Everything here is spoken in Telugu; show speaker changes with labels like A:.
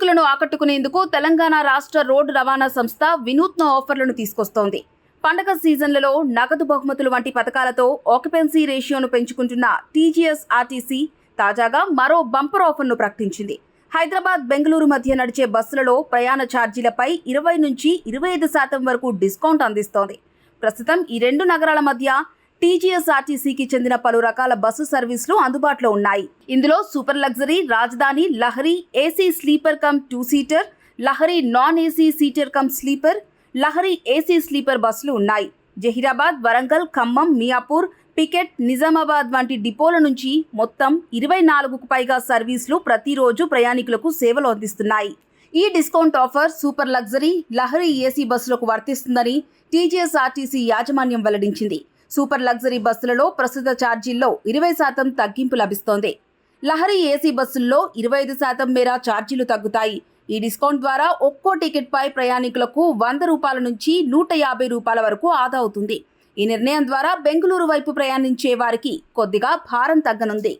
A: ఆకట్టుకునేందుకు తెలంగాణ రాష్ట్ర రోడ్డు రవాణా సంస్థ వినూత్న ఆఫర్లను తీసుకొస్తోంది. పండగ సీజన్లలో నగదు బహుమతులు వంటి పథకాలతో ఆక్యుపెన్సీ రేషియోను పెంచుకుంటున్న టీజీఎస్ ఆర్టీసీ తాజాగా మరో బంపర్ ఆఫర్ను ప్రకటించింది. హైదరాబాద్ బెంగళూరు మధ్య నడిచే బస్సులలో ప్రయాణ ఛార్జీలపై ఇరవై నుంచి ఇరవై ఐదు శాతం వరకు డిస్కౌంట్ అందిస్తోంది. ప్రస్తుతం ఈ రెండు నగరాల మధ్య టీజీఎస్ఆర్టీసీకి చెందిన పలు రకాల బస్సు సర్వీసులు అందుబాటులో ఉన్నాయి. ఇందులో super luxury Rajdhani Lahari AC sleeper cum two seater Lahari non AC seater cum sleeper Lahari AC sleeper బస్సులు ఉన్నాయి. జహీరాబాద్ వరంగల్ ఖమ్మం మియాపూర్ పికెట్ నిజామాబాద్ వంటి డిపోల నుంచి మొత్తం ఇరవై నాలుగుకు పైగా సర్వీసులు ప్రతిరోజు ప్రయాణికులకు సేవలు అందిస్తున్నాయి. ఈ discount offer super luxury Lahari AC బస్సులకు వర్తిస్తుందని టీజీఎస్ఆర్టీసీ యాజమాన్యం వెల్లడించింది. సూపర్ లగ్జరీ బస్సులలో ప్రస్తుత ఛార్జీల్లో ఇరవై శాతం తగ్గింపు లభిస్తోంది. లహరి ఏసీ బస్సుల్లో ఇరవై ఐదు శాతం మేర ఛార్జీలు తగ్గుతాయి. ఈ డిస్కౌంట్ ద్వారా ఒక్కో టికెట్పై ప్రయాణికులకు వంద రూపాయల నుంచి నూట యాభై రూపాయల వరకు ఆదా అవుతుంది. ఈ నిర్ణయం ద్వారా బెంగళూరు వైపు ప్రయాణించే వారికి కొద్దిగా భారం తగ్గనుంది.